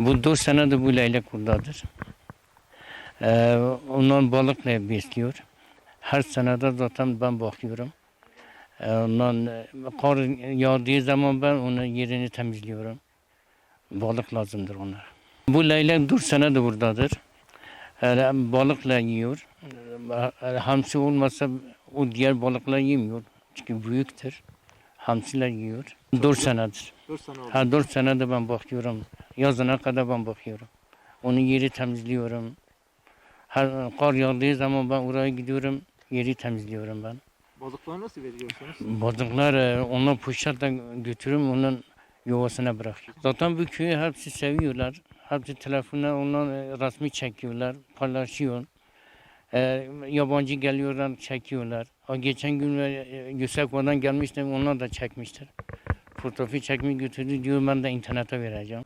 Bu dört senedir bu leylek buradadır. Ee, ondan balıkla besliyor. Her senede zaten ben bakıyorum. Ee, ondan e, kar yağdığı zaman ben onun yerini temizliyorum. Balık lazımdır ona. Bu leylek dört senedir buradadır. Ee, balıkla yiyor. Hamsi olmasa o diğer balıklar yemiyor. Çünkü büyüktür. Hamsiler yiyor. Dört senedir. 4 sene oldu. Ha dört senedir ben bakıyorum. Yazına kadar ben bakıyorum. Onun yeri temizliyorum. Her kar yağdığı zaman ben oraya gidiyorum. Yeri temizliyorum ben. Balıkları nasıl veriyorsunuz? Balıklar e, onlar poşetle götürüyorum onun yuvasına bırakıyorum. Zaten bu köyü hepsi seviyorlar. Hepsi telefonla onlar e, resmi çekiyorlar, paylaşıyor. E, yabancı geliyorlar, çekiyorlar. Ha, geçen gün e, Yusuf'dan gelmiştim, onlar da çekmiştir. Fotoğrafı çekmeyi götürdü diyor ben de internete vereceğim.